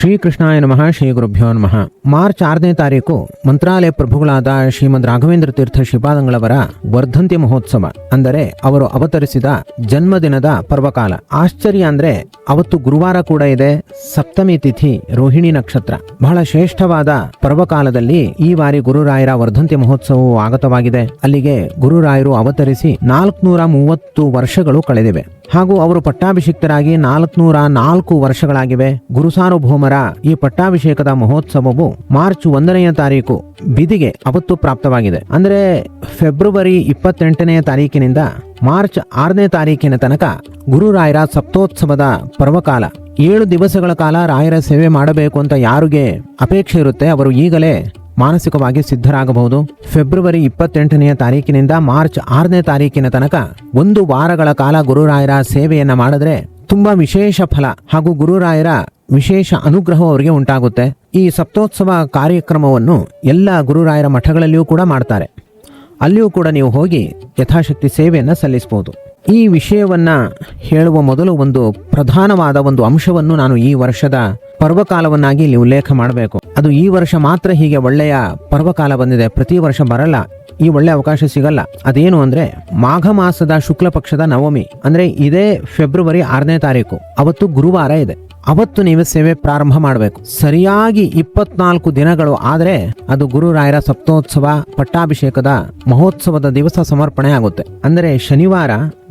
ಶ್ರೀಕೃಷ್ಣಾಯ ನಮಃ, ಶ್ರೀ ಗುರುಭ್ಯೋ ನಮಃ. ಮಾರ್ಚ್ ಆರನೇ ತಾರೀಕು, ಮಂತ್ರಾಲಯ ಪ್ರಭುಗಳಾದ ಶ್ರೀಮದ್ ರಾಘವೇಂದ್ರ ತೀರ್ಥ ಶ್ರೀಪಾದಂಗಳವರ ವರ್ಧಂತಿ ಮಹೋತ್ಸವ. ಅಂದರೆ ಅವರು ಅವತರಿಸಿದ ಜನ್ಮದಿನದ ಪರ್ವಕಾಲ. ಆಶ್ಚರ್ಯ ಅಂದ್ರೆ ಅವತ್ತು ಗುರುವಾರ ಕೂಡ ಇದೆ, ಸಪ್ತಮಿ ತಿಥಿ, ರೋಹಿಣಿ ನಕ್ಷತ್ರ. ಬಹಳ ಶ್ರೇಷ್ಠವಾದ ಪರ್ವಕಾಲದಲ್ಲಿ ಈ ಬಾರಿ ಗುರುರಾಯರ ವರ್ಧಂತಿ ಮಹೋತ್ಸವವು ಆಗತವಾಗಿದೆ. ಅಲ್ಲಿಗೆ ಗುರುರಾಯರು ಅವತರಿಸಿ ನಾಲ್ಕುನೂರ ಮೂವತ್ತು ವರ್ಷಗಳು ಕಳೆದಿವೆ. ಹಾಗೂ ಅವರು ಪಟ್ಟಾಭಿಷಿಕ್ತರಾಗಿ ನಾಲ್ಕುನೂರ ನಾಲ್ಕು ವರ್ಷಗಳಾಗಿವೆ. ಗುರುಸಾರ್ವಭೌಮರ ಈ ಪಟ್ಟಾಭಿಷೇಕದ ಮಹೋತ್ಸವವು ಮಾರ್ಚ್ ಒಂದನೆಯ ತಾರೀಕು ಬಿದಿಗೆ ಅವತ್ತು ಪ್ರಾಪ್ತವಾಗಿದೆ. ಅಂದರೆ ಫೆಬ್ರವರಿ ಇಪ್ಪತ್ತೆಂಟನೆಯ ತಾರೀಕಿನಿಂದ ಮಾರ್ಚ್ ಆರನೇ ತಾರೀಕಿನ ತನಕ ಗುರುರಾಯರ ಸಪ್ತೋತ್ಸವದ ಪರ್ವಕಾಲ. ಏಳು ದಿವಸಗಳ ಕಾಲ ರಾಯರ ಸೇವೆ ಮಾಡಬೇಕು ಅಂತ ಯಾರಿಗೆ ಅಪೇಕ್ಷೆ ಇರುತ್ತೆ, ಅವರು ಈಗಲೇ ಮಾನಸಿಕವಾಗಿ ಸಿದ್ಧರಾಗಬಹುದು. ಫೆಬ್ರವರಿ ಇಪ್ಪತ್ತೆಂಟನೆಯ ತಾರೀಕಿನಿಂದ ಮಾರ್ಚ್ ಆರನೇ ತಾರೀಕಿನ ತನಕ ಒಂದು ವಾರಗಳ ಕಾಲ ಗುರುರಾಯರ ಸೇವೆಯನ್ನು ಮಾಡಿದ್ರೆ ತುಂಬಾ ವಿಶೇಷ ಫಲ ಹಾಗೂ ಗುರುರಾಯರ ವಿಶೇಷ ಅನುಗ್ರಹ ಅವರಿಗೆ ಉಂಟಾಗುತ್ತೆ. ಈ ಸಪ್ತೋತ್ಸವ ಕಾರ್ಯಕ್ರಮವನ್ನು ಎಲ್ಲ ಗುರುರಾಯರ ಮಠಗಳಲ್ಲಿಯೂ ಕೂಡ ಮಾಡ್ತಾರೆ. ಅಲ್ಲಿಯೂ ಕೂಡ ನೀವು ಹೋಗಿ ಯಥಾಶಕ್ತಿ ಸೇವೆಯನ್ನು ಸಲ್ಲಿಸಬಹುದು. ಈ ವಿಷಯವನ್ನು ಹೇಳುವ ಮೊದಲು ಒಂದು ಪ್ರಧಾನವಾದ ಒಂದು ಅಂಶವನ್ನು ನಾನು ಈ ವರ್ಷದ ಪರ್ವಕಾಲವನ್ನಾಗಿ ಇಲ್ಲಿ ಉಲ್ಲೇಖ ಮಾಡಬೇಕು. ಅದು ಈ ವರ್ಷ ಮಾತ್ರ ಹೀಗೆ ಒಳ್ಳೆಯ ಪರ್ವಕಾಲ ಬಂದಿದೆ. ಪ್ರತಿ ವರ್ಷ ಬರಲ್ಲ. ಈ ಒಳ್ಳೆ ಅವಕಾಶ ಸಿಗಲ್ಲ. ಅದೇನು ಅಂದ್ರೆ ಮಾಘ ಮಾಸದ ಶುಕ್ಲ ಪಕ್ಷದ ನವಮಿ. ಅಂದ್ರೆ ಇದೇ ಫೆಬ್ರವರಿ ಆರನೇ ತಾರೀಕು. ಅವತ್ತು ಗುರುವಾರ ಇದೆ. ಅವತ್ತು ನೀವು ಸೇವೆ ಪ್ರಾರಂಭ ಮಾಡಬೇಕು. ಸರಿಯಾಗಿ ಇಪ್ಪತ್ನಾಲ್ಕು ದಿನಗಳು ಆದರೆ ಅದು ಗುರುರಾಯರ ಸಪ್ತೋತ್ಸವ, ಪಟ್ಟಾಭಿಷೇಕದ ಮಹೋತ್ಸವದ ದಿವಸ ಸಮರ್ಪಣೆ ಆಗುತ್ತೆ. ಅಂದರೆ ಶನಿವಾರ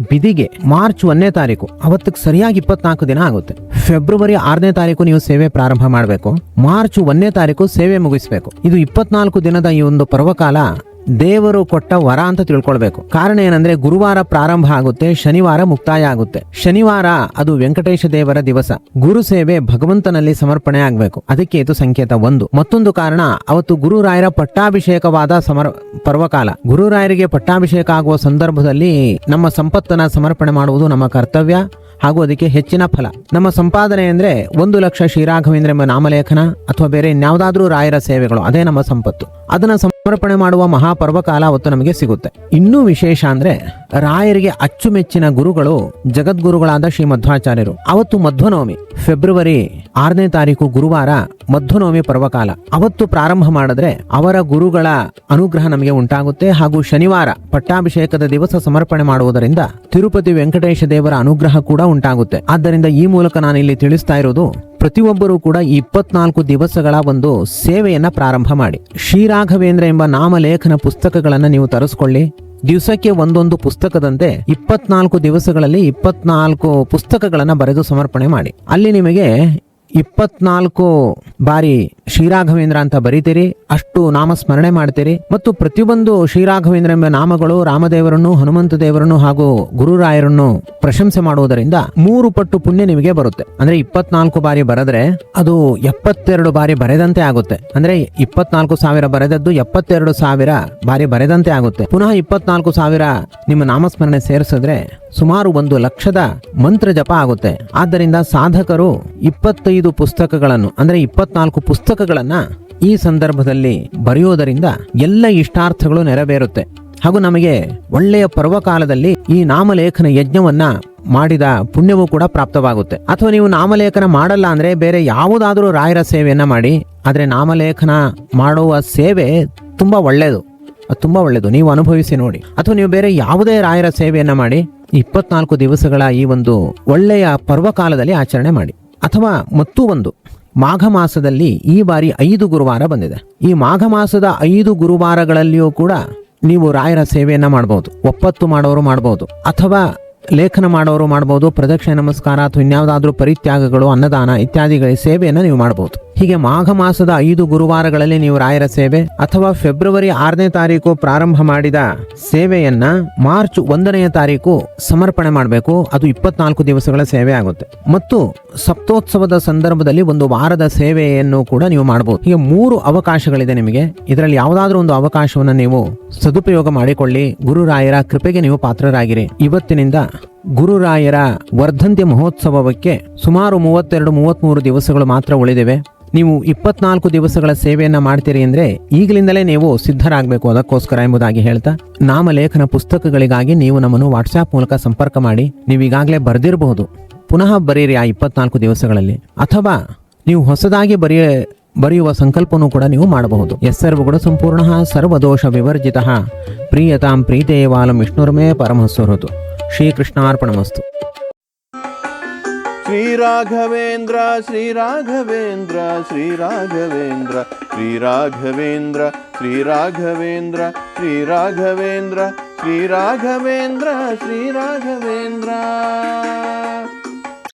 ಬಿದಿಗೆ ಮಾರ್ಚ್ ಒಂದನೇ ತಾರೀಕು ಅವತ್ತಿಗೆ ಸರಿಯಾಗಿ ಇಪ್ಪತ್ನಾಲ್ಕು ದಿನ ಆಗುತ್ತೆ. ಫೆಬ್ರವರಿ ಆರನೇ ತಾರೀಕು ನೀವು ಸೇವೆ ಪ್ರಾರಂಭ ಮಾಡಬೇಕು. ಮಾರ್ಚ್ ಒಂದನೇ ತಾರೀಕು ಸೇವೆ ಮುಗಿಸಬೇಕು. ಇದು ಇಪ್ಪತ್ನಾಲ್ಕು ದಿನದ ಈ ಒಂದು ಪರ್ವಕಾಲ ದೇವರು ಕೊಟ್ಟ ವರ ಅಂತ ತಿಳ್ಕೊಳ್ಬೇಕು. ಕಾರಣ ಏನಂದ್ರೆ ಗುರುವಾರ ಪ್ರಾರಂಭ ಆಗುತ್ತೆ, ಶನಿವಾರ ಮುಕ್ತಾಯ ಆಗುತ್ತೆ. ಶನಿವಾರ ಅದು ವೆಂಕಟೇಶ ದೇವರ ದಿವಸ. ಗುರು ಸೇವೆ ಭಗವಂತನಲ್ಲಿ ಸಮರ್ಪಣೆ ಆಗಬೇಕು. ಅದಕ್ಕೆ ಇದು ಸಂಕೇತ ಒಂದು. ಮತ್ತೊಂದು ಕಾರಣ, ಅವತ್ತು ಗುರುರಾಯರ ಪಟ್ಟಾಭಿಷೇಕವಾದ ಸಮರ್, ಪರ್ವಕಾಲ. ಗುರುರಾಯರಿಗೆ ಪಟ್ಟಾಭಿಷೇಕ ಆಗುವ ಸಂದರ್ಭದಲ್ಲಿ ನಮ್ಮ ಸಂಪತ್ತನ್ನ ಸಮರ್ಪಣೆ ಮಾಡುವುದು ನಮ್ಮ ಕರ್ತವ್ಯ ಹಾಗೂ ಅದಕ್ಕೆ ಹೆಚ್ಚಿನ ಫಲ. ನಮ್ಮ ಸಂಪಾದನೆ ಅಂದ್ರೆ ಒಂದು ಲಕ್ಷ ಶ್ರೀರಾಘವೇಂದ್ರ ಎಂಬ ನಾಮಲೇಖನ ಅಥವಾ ಬೇರೆ ಇನ್ಯಾವುದಾದ್ರೂ ರಾಯರ ಸೇವೆಗಳು. ಅದೇ ನಮ್ಮ ಸಂಪತ್ತು. ಅದನ್ನ ಸಮರ್ಪಣೆ ಮಾಡುವ ಮಹಾಪರ್ವಕಾಲ ಅವತ್ತು ನಮಗೆ ಸಿಗುತ್ತೆ. ಇನ್ನೂ ವಿಶೇಷ ಅಂದ್ರೆ ರಾಯರಿಗೆ ಅಚ್ಚುಮೆಚ್ಚಿನ ಗುರುಗಳು ಜಗದ್ಗುರುಗಳಾದ ಶ್ರೀ ಮಧ್ವಾಚಾರ್ಯರು ಅವತ್ತು ಮಧ್ವನವಮಿ, ಫೆಬ್ರವರಿ ಆರನೇ ತಾರೀಕು ಗುರುವಾರ ಮಧ್ವನವಮಿ ಪರ್ವಕಾಲ. ಅವತ್ತು ಪ್ರಾರಂಭ ಮಾಡಿದ್ರೆ ಅವರ ಗುರುಗಳ ಅನುಗ್ರಹ ನಮಗೆ ಉಂಟಾಗುತ್ತೆ ಹಾಗೂ ಶನಿವಾರ ಪಟ್ಟಾಭಿಷೇಕದ ದಿವಸ ಸಮರ್ಪಣೆ ಮಾಡುವುದರಿಂದ ತಿರುಪತಿ ವೆಂಕಟೇಶ ದೇವರ ಅನುಗ್ರಹ ಕೂಡ ಉಂಟಾಗುತ್ತೆ. ಆದ್ದರಿಂದ ಈ ಮೂಲಕ ನಾನು ಇಲ್ಲಿ ತಿಳಿಸ್ತಾ ಇರೋದು ಪ್ರತಿಯೊಬ್ಬರೂ ಕೂಡ ಇಪ್ಪತ್ನಾಲ್ಕು ದಿವಸಗಳ ಒಂದು ಸೇವೆಯನ್ನ ಪ್ರಾರಂಭ ಮಾಡಿ. ಶ್ರೀರಾಘವೇಂದ್ರ ಎಂಬ ನಾಮಲೇಖನ ಪುಸ್ತಕಗಳನ್ನು ನೀವು ತರಿಸ್ಕೊಳ್ಳಿ. ದಿವಸಕ್ಕೆ ಒಂದೊಂದು ಪುಸ್ತಕದಂತೆ ಇಪ್ಪತ್ನಾಲ್ಕು ದಿವಸಗಳಲ್ಲಿ ಇಪ್ಪತ್ನಾಲ್ಕು ಪುಸ್ತಕಗಳನ್ನು ಬರೆದು ಸಮರ್ಪಣೆ ಮಾಡಿ. ಅಲ್ಲಿ ನಿಮಗೆ ಇಪ್ಪತ್ನಾಲ್ಕು ಬಾರಿ ಶ್ರೀರಾಘವೇಂದ್ರ ಅಂತ ಬರೀತೀರಿ, ಅಷ್ಟು ನಾಮ ಸ್ಮರಣೆ ಮಾಡ್ತೀರಿ. ಮತ್ತು ಪ್ರತಿಯೊಂದು ಶ್ರೀರಾಘವೇಂದ್ರ ಎಂಬ ನಾಮಗಳು ರಾಮದೇವರನ್ನು, ಹನುಮಂತ ದೇವರನ್ನು ಹಾಗೂ ಗುರುರಾಯರನ್ನು ಪ್ರಶಂಸೆ ಮಾಡುವುದರಿಂದ ಮೂರು ಪಟ್ಟು ಪುಣ್ಯ ನಿಮಗೆ ಬರುತ್ತೆ. ಅಂದ್ರೆ ಇಪ್ಪತ್ನಾಲ್ಕು ಬಾರಿ ಬರೆದ್ರೆ ಅದು ಎಪ್ಪತ್ತೆರಡು ಬಾರಿ ಬರೆದಂತೆ ಆಗುತ್ತೆ. ಅಂದ್ರೆ ಇಪ್ಪತ್ನಾಲ್ಕು ಸಾವಿರ ಬರೆದದ್ದು ಎಪ್ಪತ್ತೆರಡು ಸಾವಿರ ಬಾರಿ ಬರೆದಂತೆ ಆಗುತ್ತೆ. ಪುನಃ ಇಪ್ಪತ್ನಾಲ್ಕು ಸಾವಿರ ನಿಮ್ಮ ನಾಮಸ್ಮರಣೆ ಸೇರಿಸಿದ್ರೆ ಸುಮಾರು ಒಂದು ಲಕ್ಷದ ಮಂತ್ರ ಜಪ ಆಗುತ್ತೆ. ಆದ್ದರಿಂದ ಸಾಧಕರು ಇಪ್ಪತ್ತೈದು ಪುಸ್ತಕಗಳನ್ನು, ಅಂದ್ರೆ ಇಪ್ಪತ್ನಾಲ್ಕು ಪುಸ್ತಕಗಳನ್ನ ಈ ಸಂದರ್ಭದಲ್ಲಿ ಬರೆಯೋದರಿಂದ ಎಲ್ಲ ಇಷ್ಟಾರ್ಥಗಳು ನೆರವೇರುತ್ತೆ. ಹಾಗೂ ನಮಗೆ ಒಳ್ಳೆಯ ಪರ್ವಕಾಲದಲ್ಲಿ ಈ ನಾಮಲೇಖನ ಯಜ್ಞವನ್ನ ಮಾಡಿದ ಪುಣ್ಯವೂ ಕೂಡ ಪ್ರಾಪ್ತವಾಗುತ್ತೆ. ಅಥವಾ ನೀವು ನಾಮಲೇಖನ ಮಾಡಲ್ಲ ಅಂದ್ರೆ ಬೇರೆ ಯಾವುದಾದರೂ ರಾಯರ ಸೇವೆಯನ್ನ ಮಾಡಿ, ಆದರೆ ನಾಮಲೇಖನ ಮಾಡುವ ಸೇವೆ ತುಂಬಾ ಒಳ್ಳೆಯದು. ಅದು ತುಂಬಾ ಒಳ್ಳೆಯದು. ನೀವು ಅನುಭವಿಸಿ ನೋಡಿ. ಅಥವಾ ನೀವು ಬೇರೆ ಯಾವುದೇ ರಾಯರ ಸೇವೆಯನ್ನು ಮಾಡಿ, ಇಪ್ಪತ್ನಾಲ್ಕು ದಿವಸಗಳ ಈ ಒಂದು ಒಳ್ಳೆಯ ಪರ್ವಕಾಲದಲ್ಲಿ ಆಚರಣೆ ಮಾಡಿ. ಅಥವಾ ಮತ್ತೂ ಒಂದು ಮಾಘ ಮಾಸದಲ್ಲಿ ಈ ಬಾರಿ ಐದು ಗುರುವಾರ ಬಂದಿದೆ. ಈ ಮಾಘ ಮಾಸದ ಐದು ಗುರುವಾರಗಳಲ್ಲಿಯೂ ಕೂಡ ನೀವು ರಾಯರ ಸೇವೆಯನ್ನ ಮಾಡಬಹುದು ಒಪ್ಪತ್ತು ಮಾಡೋರು ಮಾಡಬಹುದು ಅಥವಾ ಲೇಖನ ಮಾಡೋರು ಮಾಡಬಹುದು ಪ್ರದಕ್ಷಿಣೆ ನಮಸ್ಕಾರ ಅಥವಾ ಇನ್ಯಾವುದಾದ್ರೂ ಪರಿತ್ಯಾಗಗಳು, ಅನ್ನದಾನ ಇತ್ಯಾದಿಗಳ ಸೇವೆಯನ್ನು ನೀವು ಮಾಡಬಹುದು ಹೀಗೆ ಮಾಘ ಮಾಸದ ಐದು ಗುರುವಾರಗಳಲ್ಲಿ ನೀವು ರಾಯರ ಸೇವೆ ಅಥವಾ ಫೆಬ್ರವರಿ ಆರನೇ ತಾರೀಕು ಪ್ರಾರಂಭ ಮಾಡಿದ ಸೇವೆಯನ್ನ ಮಾರ್ಚ್ ಒಂದನೆಯ ತಾರೀಕು ಸಮರ್ಪಣೆ ಮಾಡಬೇಕು. ಅದು ಇಪ್ಪತ್ನಾಲ್ಕು ದಿವಸಗಳ ಸೇವೆ ಆಗುತ್ತೆ. ಮತ್ತು ಸಪ್ತೋತ್ಸವದ ಸಂದರ್ಭದಲ್ಲಿ ಒಂದು ವಾರದ ಸೇವೆಯನ್ನು ಕೂಡ ನೀವು ಮಾಡಬಹುದು ಹೀಗೆ ಮೂರು ಅವಕಾಶಗಳಿದೆ ನಿಮಗೆ. ಇದರಲ್ಲಿ ಯಾವುದಾದ್ರೂ ಒಂದು ಅವಕಾಶವನ್ನು ನೀವು ಸದುಪಯೋಗ ಮಾಡಿಕೊಳ್ಳಿ. ಗುರುರಾಯರ ಕೃಪೆಗೆ ನೀವು ಪಾತ್ರರಾಗಿರಿ. ಇವತ್ತಿನಿಂದ ಗುರುರಾಯರ ವರ್ಧಂತಿ ಮಹೋತ್ಸವಕ್ಕೆ ಸುಮಾರು ಮೂವತ್ತೆರಡು ಮೂವತ್ತ್ಮೂರು ದಿವಸಗಳು ಮಾತ್ರ ಉಳಿದಿವೆ. ನೀವು ಇಪ್ಪತ್ನಾಲ್ಕು ದಿವಸಗಳ ಸೇವೆಯನ್ನು ಮಾಡ್ತೀರಿ ಅಂದರೆ ಈಗಲಿಂದಲೇ ನೀವು ಸಿದ್ಧರಾಗಬೇಕು ಅದಕ್ಕೋಸ್ಕರ ಎಂಬುದಾಗಿ ಹೇಳ್ತಾ, ನಾಮಲೇಖನ ಪುಸ್ತಕಗಳಿಗಾಗಿ ನೀವು ನಮ್ಮನ್ನು ವಾಟ್ಸಾಪ್ ಮೂಲಕ ಸಂಪರ್ಕ ಮಾಡಿ ನೀವು ಈಗಾಗಲೇ ಬರೆದಿರಬಹುದು. ಪುನಃ ಬರೀರಿ ಆ ಇಪ್ಪತ್ನಾಲ್ಕು ದಿವಸಗಳಲ್ಲಿ. ಅಥವಾ ನೀವು ಹೊಸದಾಗಿ ಬರೆಯ, ಬರೆಯುವ ಸಂಕಲ್ಪನೂ ಕೂಡ ನೀವು ಮಾಡಬಹುದು. ಎಸ್ ಕೂಡ ಸಂಪೂರ್ಣ ಸರ್ವದೋಷ ವಿವರ್ಜಿತ. ಪ್ರಿಯತಾಂ ಪ್ರೀತೇವಾಲಂ ವಿಷ್ಣುರ್ಮೇ ಪರಮಸ್ವರತು ಶ್ರೀಕೃಷ್ಣಾರ್ಪಣಮಸ್ತು. ಶ್ರೀರಾಘವೇಂದ್ರ ಶ್ರೀರಾಘವೇಂದ್ರ ಶ್ರೀರಾಘವೇಂದ್ರ ಶ್ರೀರಾಘವೇಂದ್ರ ಶ್ರೀರಾಘವೇಂದ್ರ ಶ್ರೀರಾಘವೇಂದ್ರ ಶ್ರೀರಾಘವೇಂದ್ರ ಶ್ರೀರಾಘವೇಂದ್ರ.